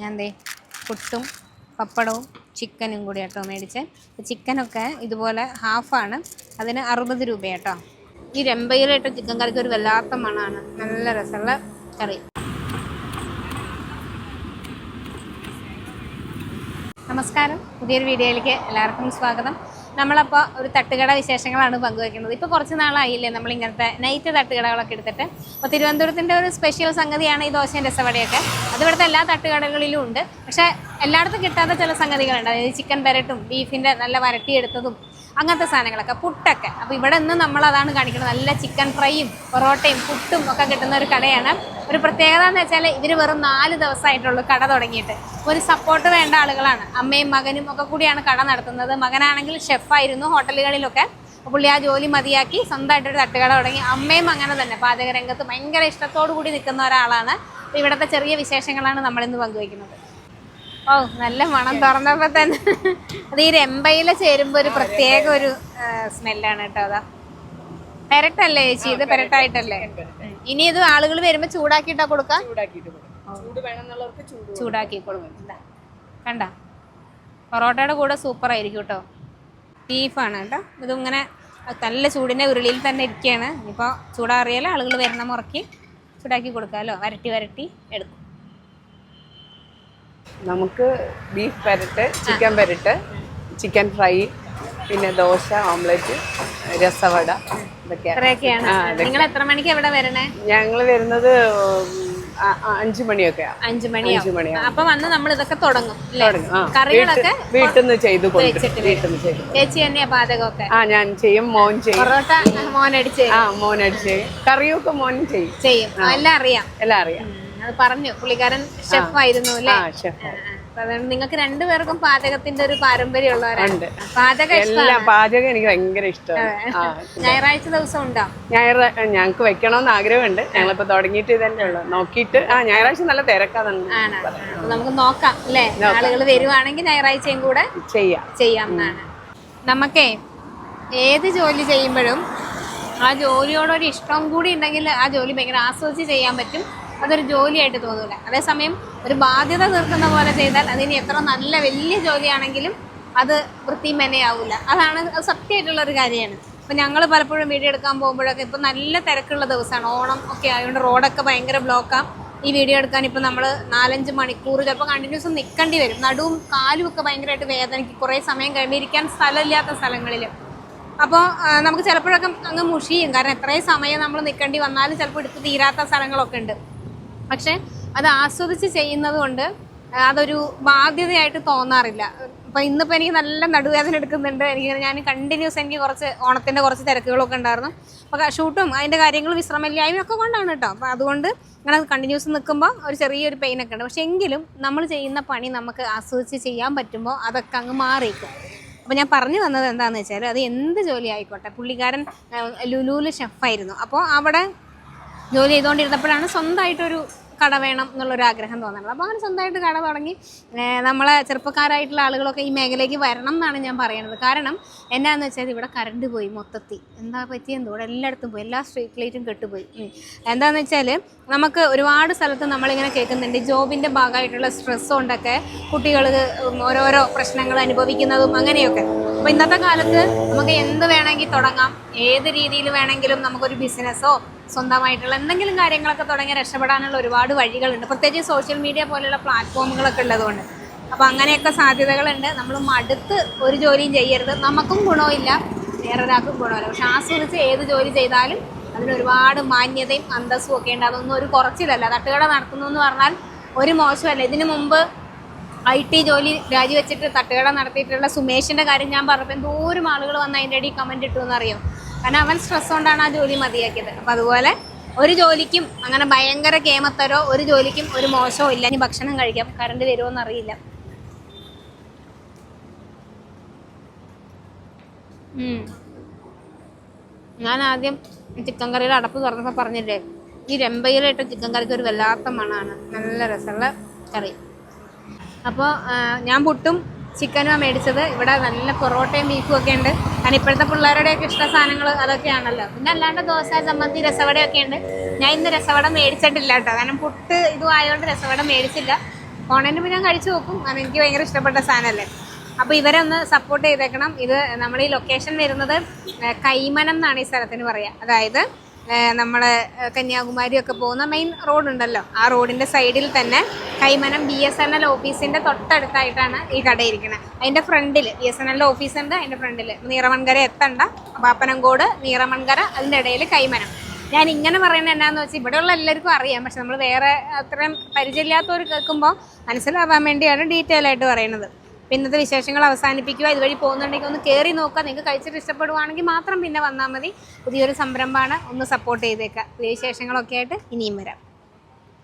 ഞാൻ ദേ പുട്ടും പപ്പടവും ചിക്കനും കൂടി കേട്ടോ മേടിച്ച്. ചിക്കനൊക്കെ ഇതുപോലെ ഹാഫാണ്. അതിന് അറുപത് രൂപ കേട്ടോ ഈ രമ്പയിലിട്ട ചിക്കൻ കറിക്ക് ഒരു വല്ലാത്ത മണമാണ് നല്ല രസമുള്ള കറി. നമസ്കാരം. പുതിയൊരു വീഡിയോയിലേക്ക് എല്ലാവർക്കും സ്വാഗതം. നമ്മളപ്പോൾ ഒരു തട്ടുകട വിശേഷങ്ങളാണ് പങ്കുവയ്ക്കുന്നത് ഇപ്പോൾ കുറച്ച് നാളായില്ലേ നമ്മൾ ഇങ്ങനത്തെ നൈറ്റ് തട്ടുകടകളൊക്കെ എടുത്തിട്ട്? അപ്പോൾ തിരുവനന്തപുരത്തിന്റെ ഒരു സ്പെഷ്യൽ സംഗതിയാണ് ഈ ദോശയും രസവടയൊക്കെ. അത് ഇവിടുത്തെ എല്ലാ തട്ടുകടകളിലും ഉണ്ട്. പക്ഷേ എല്ലായിടത്തും കിട്ടാത്ത ചില സംഗതികളുണ്ട്. അതായത് ചിക്കൻ പെരട്ടും ബീഫിന്റെ നല്ല വരട്ടിയെടുത്തതും അങ്ങനത്തെ സാധനങ്ങളൊക്കെ പുട്ടൊക്കെ. അപ്പോൾ ഇവിടെ നിന്ന് നമ്മളതാണ് കാണിക്കുന്നത്. നല്ല ചിക്കൻ ഫ്രൈയും പൊറോട്ടയും പുട്ടും ഒക്കെ കിട്ടുന്ന ഒരു കടയാണ്. ഒരു പ്രത്യേകത എന്ന് വെച്ചാൽ ഇവർ വെറും നാല് ദിവസമായിട്ടുള്ളൂ കട തുടങ്ങിയിട്ട്. ഒരു സപ്പോർട്ട് വേണ്ട ആളുകളാണ്. അമ്മയും മകനും ഒക്കെ കൂടിയാണ് കട നടത്തുന്നത്. മകനാണെങ്കിൽ ഷെഫായിരുന്നു ഹോട്ടലുകളിലൊക്കെ. പുള്ളി ആ ജോലി മതിയാക്കി സ്വന്തമായിട്ടൊരു തട്ടുകട തുടങ്ങി. അമ്മയും അങ്ങനെ തന്നെ. പാചക രംഗത്ത് ഭയങ്കര ഇഷ്ടത്തോടു കൂടി നിൽക്കുന്ന ഒരാളാണ്. ഇവിടുത്തെ ചെറിയ വിശേഷങ്ങളാണ് നമ്മളിന്ന് പങ്കുവയ്ക്കുന്നത്. ഓ നല്ല മണം തുറന്നപ്പോൾ തന്നെ. അത് ഈ രമ്പയില ചേരുമ്പോൾ ഒരു പ്രത്യേക ഒരു സ്മെല്ലാണ് കേട്ടോ അതാ. പെരട്ടല്ലേ ചേച്ചി? ഇത് പെരട്ടായിട്ടല്ലേ. ഇനി ഇത് ആളുകൾ വരുമ്പോ ചൂടാക്കിയിട്ടാ കൊടുക്കാം? ചൂടാക്കിയിട്ട് ചൂട് വേണമെന്നുള്ളവർക്ക് ചൂട് ചൂടാക്കി കൊടുക്കും. കണ്ട? പൊറോട്ടയുടെ കൂടെ സൂപ്പർ ആയിരിക്കും കേട്ടോ ബീഫാണ് കേട്ടോ ഇതിങ്ങനെ നല്ല ചൂടിന്റെ ഉരുളിയിൽ തന്നെ ഇരിക്കുകയാണ് ഇപ്പോൾ ചൂടാറിയാൽ ആളുകൾ വരുന്ന മുറക്കി ചൂടാക്കി കൊടുക്കാമല്ലോ വരട്ടി വരട്ടി എടുക്കും. നമുക്ക് ബീഫ് പരട്ട് ചിക്കൻ പരട്ട് ചിക്കൻ ഫ്രൈ പിന്നെ ദോശ ഓംലെറ്റ് രസവട ഇതൊക്കെയാണ് നിങ്ങൾ എത്ര മണിക്ക് എവിടെ വരണേ? ഞങ്ങൾ വരുന്നത് അഞ്ചു മണിയൊക്കെ അഞ്ച് മണിയൊക്കെയാ. അഞ്ചു മണി അപ്പൊ വന്ന് നമ്മൾ ഇതൊക്കെ തുടങ്ങും കറികളൊക്കെ വീട്ടിൽ നിന്ന് ചെയ്ത് ചേച്ചി തന്നെയാ പാചകമൊക്കെ? ആ ഞാൻ ചെയ്യും മോൻ ചെയ്യും. പൊറോട്ട മോനടിച്ച് ആ മോൻ അടിച്ച് കറിയൊക്കെ മോൻ ചെയ്യും. ചെയ്യും. എല്ലാം അറിയാം. എല്ലാം അറിയാം. അത് പറഞ്ഞു. പുള്ളിക്കാരൻ ഷെഫ് ആയിരുന്നു അല്ലേ? ഷെഫ് അതുകൊണ്ട് നിങ്ങൾക്ക് രണ്ടുപേർക്കും പാചകത്തിന്റെ ഒരു പാരമ്പര്യമുള്ളവരാണ് ഉണ്ട്. പാചക എല്ലാം പാചകം എനിക്ക് ഭയങ്കര ഇഷ്ടമാണ്. ഞായറാഴ്ച ദിവസം ഉണ്ടോ? ഞായറാഴ്ച ഞങ്ങൾക്ക് വെക്കണമെന്ന് ആഗ്രഹമുണ്ട്. ഞങ്ങളിപ്പോ തുടങ്ങിയിട്ട് ഇതന്നെ ഉള്ളു. നോക്കിയിട്ട് ആ ഞായറാഴ്ച നല്ല തിരക്കാതാണ് നമുക്ക് നോക്കാം അല്ലേ? ആളുകൾ വരുവാണെങ്കിൽ ഞായറാഴ്ചയും കൂടെ ചെയ്യാം. ചെയ്യാം എന്നാണ്. നമുക്കേ ഏത് ജോലി ചെയ്യുമ്പോഴും ആ ജോലിയോടൊരു ഇഷ്ടം കൂടി ഉണ്ടെങ്കിൽ ആ ജോലി ഭയങ്കര ആസ്വദിച്ച് ചെയ്യാൻ പറ്റും. അതൊരു ജോലിയായിട്ട് തോന്നൂല. അതേസമയം ഒരു ബാധ്യത തീർക്കുന്ന പോലെ ചെയ്താൽ അതിന് എത്ര നല്ല വലിയ ജോലിയാണെങ്കിലും അത് വൃത്തി മെനയാവില്ല അതാണ് അത് സത്യമായിട്ടുള്ള ഒരു കാര്യമാണ്. ഇപ്പം ഞങ്ങൾ പലപ്പോഴും വീഡിയോ എടുക്കാൻ പോകുമ്പോഴൊക്കെ ഇപ്പം നല്ല തിരക്കുള്ള ദിവസമാണ്. ഓണം ഒക്കെ ആയതുകൊണ്ട് റോഡൊക്കെ ഭയങ്കര ബ്ലോക്കാണ് ഈ വീഡിയോ എടുക്കാൻ ഇപ്പം നമ്മൾ നാലഞ്ച് മണിക്കൂർ ചിലപ്പോൾ കണ്ടിന്യൂസ് നിൽക്കേണ്ടി വരും. നടുവും കാലും ഒക്കെ ഭയങ്കരമായിട്ട് വേദനയ്ക്ക് കുറേ സമയം കഴിഞ്ഞിരിക്കാൻ സ്ഥലമില്ലാത്ത സ്ഥലങ്ങളിൽ അപ്പോൾ നമുക്ക് ചിലപ്പോഴൊക്കെ അങ്ങ് മുഷിയും. കാരണം എത്രയും സമയം നമ്മൾ നിൽക്കേണ്ടി വന്നാലും ചിലപ്പോൾ എടുത്ത് തീരാത്ത സ്ഥലങ്ങളൊക്കെ ഉണ്ട്. പക്ഷെ അത് ആസ്വദിച്ച് ചെയ്യുന്നത് കൊണ്ട് അതൊരു ബാധ്യതയായിട്ട് തോന്നാറില്ല. അപ്പം ഇന്നിപ്പോൾ എനിക്ക് നല്ല നടുവേദന എടുക്കുന്നുണ്ട്. എനിക്ക് ഞാൻ കണ്ടിന്യൂസ് എനിക്ക് കുറച്ച് ഓണത്തിന്റെ കുറച്ച് തിരക്കുകളൊക്കെ ഉണ്ടായിരുന്നു. അപ്പോൾ ഷൂട്ടും അതിന്റെ കാര്യങ്ങളും വിശ്രമമില്ലായ്മയും ഒക്കെ കൊണ്ടാണ് കേട്ടോ. അപ്പോൾ അതുകൊണ്ട് ഇങ്ങനെ കണ്ടിന്യൂസ് നിൽക്കുമ്പോൾ ഒരു ചെറിയൊരു പെയിനൊക്കെ ഉണ്ട്. പക്ഷെ എങ്കിലും നമ്മൾ ചെയ്യുന്ന പണി നമുക്ക് ആസ്വദിച്ച് ചെയ്യാൻ പറ്റുമ്പോൾ അതൊക്കെ അങ്ങ് മാറിയിരിക്കും അപ്പോൾ ഞാൻ പറഞ്ഞു വന്നത് എന്താണെന്ന് വെച്ചാൽ അത് എന്ത് ജോലി ആയിക്കോട്ടെ. പുള്ളിക്കാരൻ ലുലുവിൽ ഷെഫായിരുന്നു അപ്പോൾ അവിടെ ജോലി ചെയ്തുകൊണ്ടിരുന്നപ്പോഴാണ് സ്വന്തമായിട്ടൊരു കട വേണം എന്നുള്ളൊരു ആഗ്രഹം തോന്നുന്നത്. അപ്പോൾ അങ്ങനെ സ്വന്തമായിട്ട് കട തുടങ്ങി. നമ്മളെ ചെറുപ്പക്കാരായിട്ടുള്ള ആളുകളൊക്കെ ഈ മേഖലയ്ക്ക് വരണം എന്നാണ് ഞാൻ പറയുന്നത് കാരണം എന്നാന്ന് വെച്ചാൽ ഇവിടെ കറണ്ട് പോയി മൊത്തത്തിൽ. എന്താ പറ്റിയെന്തോ ഇവിടെ എല്ലായിടത്തും പോയി. എല്ലാ സ്ട്രീറ്റ് ലൈറ്റും കെട്ടുപോയി. എന്താണെന്ന് വെച്ചാൽ നമുക്ക് ഒരുപാട് സ്ഥലത്ത് നമ്മളിങ്ങനെ കേൾക്കുന്നുണ്ട്. ജോബിന്റെ ഭാഗമായിട്ടുള്ള സ്ട്രെസ് കൊണ്ടൊക്കെ കുട്ടികൾ ഓരോരോ പ്രശ്നങ്ങൾ അനുഭവിക്കുന്നതും അങ്ങനെയൊക്കെ. അപ്പോൾ ഇന്നത്തെ കാലത്ത് നമുക്ക് എന്ത് വേണമെങ്കിൽ തുടങ്ങാം. ഏത് രീതിയിൽ വേണമെങ്കിലും നമുക്കൊരു ബിസിനസ്സോ സ്വന്തമായിട്ടുള്ള എന്തെങ്കിലും കാര്യങ്ങളൊക്കെ തുടങ്ങി രക്ഷപ്പെടാനുള്ള ഒരുപാട് വഴികളുണ്ട്. പ്രത്യേകിച്ച് സോഷ്യൽ മീഡിയ പോലെയുള്ള പ്ലാറ്റ്ഫോമുകളൊക്കെ ഉള്ളതുകൊണ്ട്. അപ്പോൾ അങ്ങനെയൊക്കെ സാധ്യതകളുണ്ട്. നമ്മൾ മടുത്ത് ഒരു ജോലിയും ചെയ്യരുത്. നമുക്കും ഗുണമില്ല വേറൊരാൾക്കും ഗുണമില്ല പക്ഷെ ആസ്വദിച്ച് ഏത് ജോലി ചെയ്താലും അതിന് ഒരുപാട് മാന്യതയും അന്തസ്സും ഒക്കെ ഉണ്ട്. അതൊന്നും ഒരു കുറച്ചിലല്ല. തട്ടുകട നടത്തുന്നു എന്ന് പറഞ്ഞാൽ ഒരു മോശമല്ല. ഇതിനു മുമ്പ് ഐ ടി ജോലി രാജിവെച്ചിട്ട് തട്ടുകട നടത്തിയിട്ടുള്ള സുമേഷിന്റെ കാര്യം ഞാൻ പറഞ്ഞപ്പോൾ എന്തോരം ആളുകൾ വന്ന് അതിന്റെ അടി കമന്റ് ഇട്ടു എന്നറിയോ? കാരണം അവൻ സ്ട്രെസ് കൊണ്ടാണ് ആ ജോലി മതിയാക്കിയത്. അപ്പം അതുപോലെ ഒരു ജോലിക്കും അങ്ങനെ ഭയങ്കര കേമത്തരോ ഒരു ജോലിക്കും ഒരു മോശമോ ഇല്ല. ഇനി ഭക്ഷണം കഴിക്കാം. കറണ്ട് വരുമോന്ന് അറിയില്ല. ഞാൻ ആദ്യം ചിക്കൻ കറിയുടെ അടപ്പ് തുറന്നപ്പോൾ പറഞ്ഞില്ലേ ഈ രമ്പയിലിട്ട ചിക്കൻ കറിക്ക് ഒരു വല്ലാത്ത മണമാണ്. നല്ല രസമുള്ള കറി. അപ്പോൾ ഞാൻ പുട്ടും ചിക്കനുമാണ് മേടിച്ചത്. ഇവിടെ നല്ല പൊറോട്ടയും ബീഫും ഒക്കെ ഉണ്ട്. കാരണം ഇപ്പോഴത്തെ പിള്ളേരുടെയൊക്കെ ഇഷ്ട സാധനങ്ങൾ അതൊക്കെയാണല്ലോ. പിന്നെ അല്ലാണ്ട് ദോശ ചമ്മന്തി രസവടയൊക്കെ ഉണ്ട്. ഞാൻ ഇന്ന് രസവട മേടിച്ചിട്ടില്ല കേട്ടോ. കാരണം പുട്ട് ഇതും ആയതുകൊണ്ട് രസവട മേടിച്ചില്ല. കോണേന്റെ ഞാൻ കഴിച്ചു നോക്കും. കാരണം എനിക്ക് ഭയങ്കര ഇഷ്ടപ്പെട്ട സാധനമല്ലേ. അപ്പോൾ ഇവരെ ഒന്ന് സപ്പോർട്ട് ചെയ്തേക്കണം. ഇത് നമ്മൾ ഈ ലൊക്കേഷൻ വരുന്നത് കൈമനം എന്നാണ് ഈ സ്ഥലത്തിന് പറയുക അതായത് നമ്മൾ കന്യാകുമാരി ഒക്കെ പോകുന്ന മെയിൻ റോഡ് ഉണ്ടല്ലോ ആ റോഡിന്റെ സൈഡിൽ തന്നെ Kaimanam B S N L ഓഫീസിന്റെ തൊട്ടടുത്തായിട്ടാണ് ഈ കട ഇരിക്കുന്നത് അതിന്റെ ഫ്രണ്ടിൽ B S N L office ഉണ്ട് അതിന്റെ ഫ്രണ്ടിൽ നീറമൺകര എത്തണ്ട പാപ്പനംകോട് നീറമൺകര അതിന്റെ ഇടയിൽ കൈമനം. ഞാൻ ഇങ്ങനെ പറയുന്നത് എന്നാന്ന് വെച്ചാൽ ഇവിടെയുള്ള എല്ലാവർക്കും അറിയാം പക്ഷെ നമ്മൾ വേറെ അത്രയും പരിചയമില്ലാത്തവർ കേൾക്കുമ്പോൾ മനസ്സിലാവാൻ വേണ്ടിയാണ് ഡീറ്റെയിൽ ആയിട്ട് പറയുന്നത്. പിന്നെ ഇന്നത്തെ വിശേഷങ്ങൾ അവസാനിപ്പിക്കുക. ഇതുവഴി പോകുന്നുണ്ടെങ്കിൽ ഒന്ന് കയറി നോക്കുക. നിങ്ങൾക്ക് കഴിച്ചിട്ട് ഇഷ്ടപ്പെടുവാണെങ്കിൽ മാത്രം പിന്നെ വന്നാൽ മതി. പുതിയൊരു സംരംഭമാണ്. ഒന്ന് സപ്പോർട്ട് ചെയ്തേക്കുക. പുതിയ വിശേഷങ്ങളൊക്കെ ആയിട്ട് ഇനിയും വരാം.